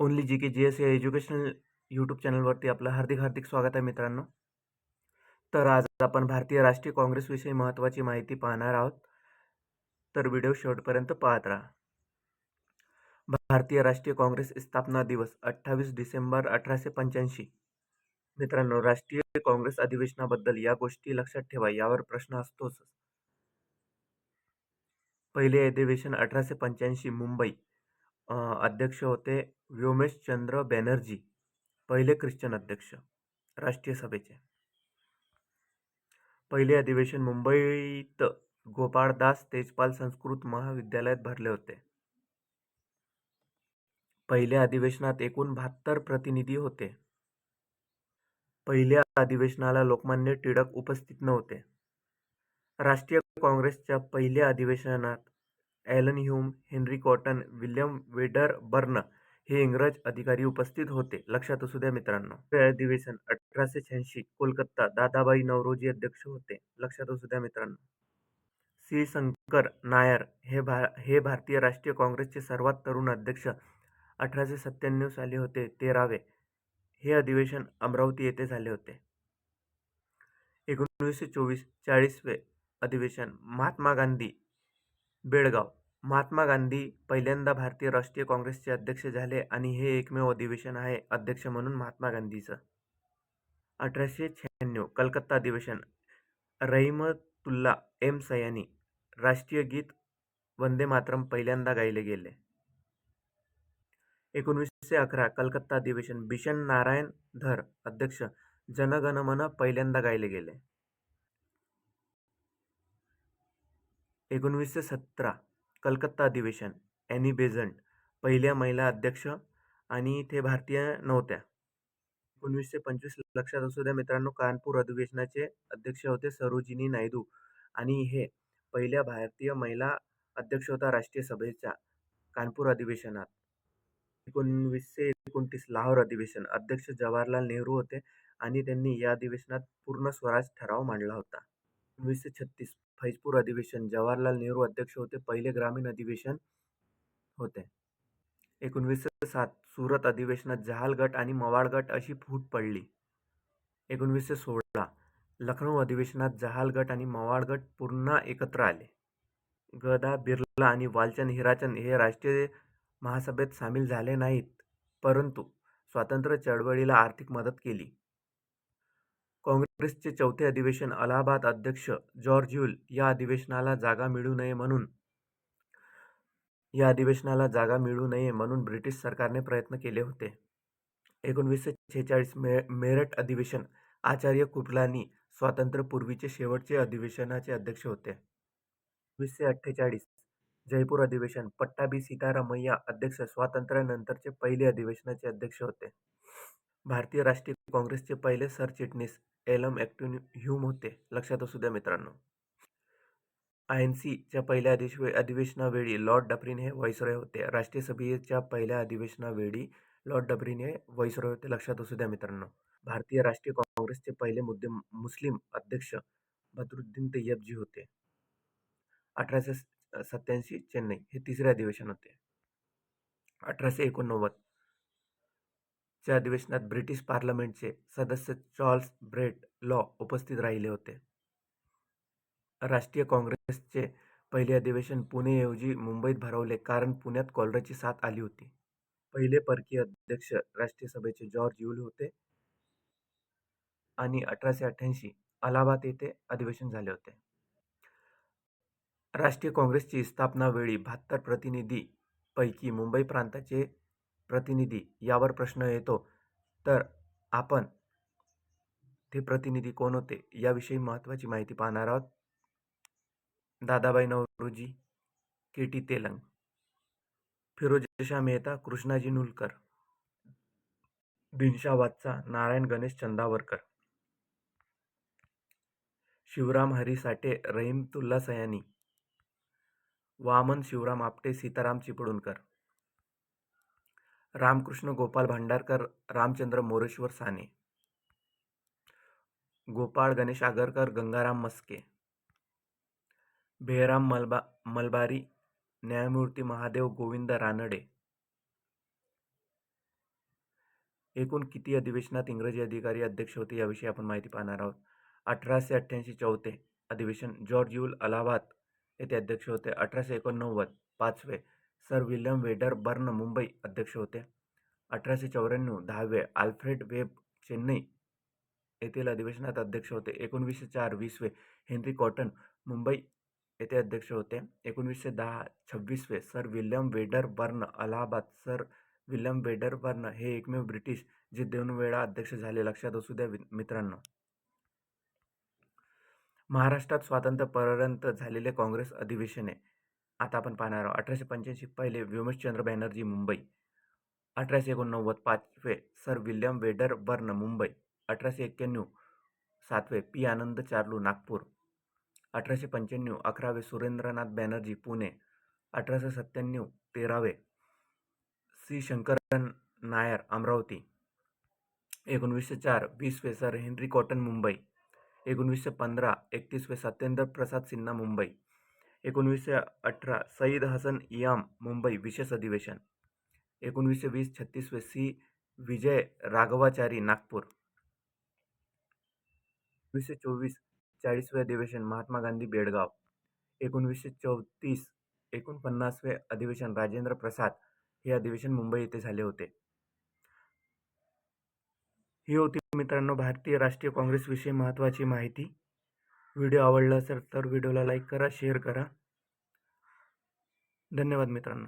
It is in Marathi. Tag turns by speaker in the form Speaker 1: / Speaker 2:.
Speaker 1: Only G K G S या एज्युकेशनल यूट्यूब चॅनलवरती आपलं हार्दिक हार्दिक स्वागत आहे मित्रांनो. तर आज आपण भारतीय राष्ट्रीय काँग्रेसविषयी महत्त्वाची माहिती पाहणार आहोत. तर व्हिडिओ शेवटपर्यंत पाहत राहा. भारतीय राष्ट्रीय काँग्रेस स्थापना दिवस अठ्ठावीस डिसेंबर अठराशे पंच्याऐंशी. मित्रांनो राष्ट्रीय काँग्रेस अधिवेशनाबद्दल या गोष्टी लक्षात ठेवा यावर प्रश्न असतोच. पहिले अधिवेशन अठराशे पंच्याऐंशी मुंबई. अध्यक्ष होते व्योमेश चंद्र बॅनर्जी पहिले ख्रिश्चन अध्यक्ष राष्ट्रीय सभेचे. पहिले अधिवेशन मुंबईत गोपाळदास तेजपाल संस्कृत महाविद्यालयात भरले होते. पहिल्या अधिवेशनात एकूण बहात्तर प्रतिनिधी होते. पहिल्या अधिवेशनाला लोकमान्य टिळक उपस्थित नव्हते. राष्ट्रीय काँग्रेसच्या पहिल्या अधिवेशनात Allan Hume Henry Cotton William Wedderburn हे इंग्रज अधिकारी उपस्थित होते. लक्षात असू द्या मित्रांनो. हे अधिवेशन अठराशे शहाऐंशी कोलकाता दादाबाई नवरोजी अध्यक्ष होते. लक्षात असू द्या मित्रांनो. सी. शंकर नायर हे भा हे भारतीय राष्ट्रीय काँग्रेसचे सर्वात तरुण अध्यक्ष अठराशे सत्त्याण्णव साली होते. तेरावे हे अधिवेशन अमरावती येथे झाले होते. एकोणीसशे चोवीस चाळीसवे अधिवेशन महात्मा गांधी बेळगाव. महात्मा गांधी पहिल्यांदा भारतीय राष्ट्रीय काँग्रेसचे अध्यक्ष झाले आणि हे एकमेव अधिवेशन आहे अध्यक्ष म्हणून महात्मा गांधीचं. अठराशे शहाण्णव कलकत्ता अधिवेशन. रहिमतुल्ला एम सयानी राष्ट्रीय गीत वंदे मातरम पहिल्यांदा गायले गेले. एकोणीसशे अकरा कलकत्ता अधिवेशन. बिशन नारायण धर अध्यक्ष जनगणमन पहिल्यांदा गायले गेले. एकोणवीसशे सतरा कलकत्ता अधिवेशन. Annie Besant. पहिल्या महिला अध्यक्ष आणि ते भारतीय नव्हत्या. एकोणवीसशे पंचवीस लक्षात असू द्या मित्रांनो कानपूर अधिवेशनाचे अध्यक्ष होते सरोजिनी नायडू आणि हे पहिल्या भारतीय महिला अध्यक्ष होता राष्ट्रीय सभेच्या कानपूर अधिवेशनात. एकोणवीसशे एकोणतीस लाहोर अधिवेशन. अध्यक्ष जवाहरलाल नेहरू होते आणि त्यांनी या अधिवेशनात पूर्ण स्वराज ठराव मांडला होता. एकोणीसशे छत्तीस फैजपूर अधिवेशन. जवाहरलाल नेहरू अध्यक्ष होते. पहिले ग्रामीण अधिवेशन होते. एकोणवीसशे सात सुरत अधिवेशनात जहाल गट आणि मवाळ गट अशी फूट पडली. एकोणवीसशे सोळा लखनौ अधिवेशनात जहाल गट आणि मवाळ गट पुन्हा एकत्र आले. गदा बिर्ला आणि वालचंद हिराचंद हे राष्ट्रीय महासभेत सामील झाले नाहीत. परंतु स्वातंत्र्य चळवळीला आर्थिक मदत केली. काँग्रेसचे चौथे अधिवेशन अलाहाबाद अध्यक्ष जॉर्ज ह्यूल या अधिवेशनाला जागा मिळू नये म्हणून या अधिवेशनाला जागा मिळू नये म्हणून ब्रिटिश सरकारने प्रयत्न केले होते. एकोणवीसशे छेचाळीस मे मेरठ अधिवेशन आचार्य कुर्लानी स्वातंत्र्यपूर्वीचे शेवटचे अधिवेशनाचे अध्यक्ष होते. वीसशे अठ्ठेचाळीस जयपूर अधिवेशन पट्टाभी सीतारामय्या अध्यक्ष स्वातंत्र्यानंतरचे पहिले अधिवेशनाचे अध्यक्ष होते. भारतीय राष्ट्रीय काँग्रेसचे पहिले सरचिटणीस एलम ॲक्टिन ह्यूम होते. लक्षात असू द्या मित्रांनो. आय एन सीच्या पहिल्या अधिवे अधिवेशनावेळी लॉर्ड डफरीन हे व्हाईसरॉय होते. राष्ट्रीय सभेच्या पहिल्या अधिवेशनावेळी लॉर्ड डफरीन हे व्हाईसरॉय होते. लक्षात असू द्या मित्रांनो. भारतीय राष्ट्रीय काँग्रेसचे पहिले मुद्दे मुस्लिम अध्यक्ष बदरुद्दीन तय्यबजी होते. अठराशे सत्याऐंशी चेन्नई हे तिसरे अधिवेशन होते. अठराशे एकोणनव्वद च्या अधिवेशनात ब्रिटिश पार्लमेंटचे सदस्य चार्ल्स ब्रेट लॉ उपस्थित राहिले होते. राष्ट्रीय काँग्रेसचे पहिले अधिवेशन पुणेऐवजी मुंबईत भरवले कारण पुण्यात कॉलराची साथ आली होती. पहिले परकीय अध्यक्ष राष्ट्रीय सभेचे जॉर्ज युल होते आणि अठराशे अठ्ठ्याऐंशी अलाहाबाद येथे अधिवेशन झाले होते. राष्ट्रीय काँग्रेसची स्थापना वेळी बहात्तर प्रतिनिधी पैकी मुंबई प्रांताचे प्रतिनिधी यावर प्रश्न येतो. तर आपण ते प्रतिनिधी कोण होते याविषयी महत्त्वाची माहिती पाहणार आहोत. Dadabhai Naoroji K T Telang Pherozeshah Mehta Krishnaji Nulkar. Dinshaw Narayan Ganesh Chandavarkar. Shivram Hari Sathe Rahimtulla Sayani Waman Shivram Apte Sitaram Chiplunkar. Ramkrishna Gopal Bhandarkar Ramchandra Moreshwar Sane. Gopal Ganesh Agarkar Gangaram Maske. Behram Malba Malabari न्यायमूर्ती महादेव गोविंद रानडे. एकूण किती अधिवेशनात इंग्रजी अधिकारी अध्यक्ष होते याविषयी आपण माहिती पाहणार आहोत. अठराशे अठ्ठ्याऐंशी चौथे अधिवेशन जॉर्ज युल अलाहाबाद येथे अध्यक्ष होते. अठराशे एकोणनव्वद पाचवे sir William Wedderburn Mumbai अध्यक्ष होते. अठराशे चौऱ्याण्णव दहावे आल्फ्रेड वेब चेन्नई येथील अधिवेशनात अध्यक्ष होते. एकोणवीसशे चार वीसवे हेनरी कॉटन मुंबई येथे अध्यक्ष होते. एकोणवीसशे दहा छव्वीसवे sir William Wedderburn Allahabad. Sir William Wedderburn हे एकमेव ब्रिटिश जे दोन वेळा अध्यक्ष झाले. लक्षात असू द्या मित्रांनो. महाराष्ट्रात स्वातंत्र्यपर्यंत झालेले काँग्रेस अधिवेशने आता आपण पाहणार आहोत अठराशे पंच्याऐंशी पहिले व्योमेशचंद्र बॅनर्जी मुंबई. अठराशे एकोणनव्वद पाचवे sir William Wedderburn Mumbai. अठराशे एक्क्याण्णव सातवे पी. आनंद चार्लू नागपूर. अठराशे पंच्याण्णव अकरावे सुरेंद्रनाथ बॅनर्जी पुणे. अठराशे सत्त्याण्णव तेरावे सी. शंकरन नायर अमरावती. एकोणवीसशे चार वीसवे सर हेनरी कॉटन मुंबई. एकोणवीसशे पंधरा एकतीसवे सत्येंद्र प्रसाद सिन्हा मुंबई. एकोणवीसशे अठरा सईद हसन इयाम मुंबई विशेष अधिवेशन. एकोणवीसशे वीस छत्तीसवे सी विजय राघवाचारी नागपूर. एकोणीसशे चोवीस चाळीसवे अधिवेशन महात्मा गांधी बेळगाव एकोणवीसशे चौतीस एकोणपन्नासवे अधिवेशन राजेंद्र प्रसाद हे अधिवेशन मुंबई येथे झाले होते. ही होती मित्रांनो भारतीय राष्ट्रीय काँग्रेसविषयी महत्त्वाची माहिती. व्हिडिओ आवडला असेल तर व्हिडिओला लाईक करा शेअर करा. धन्यवाद मित्रांनो.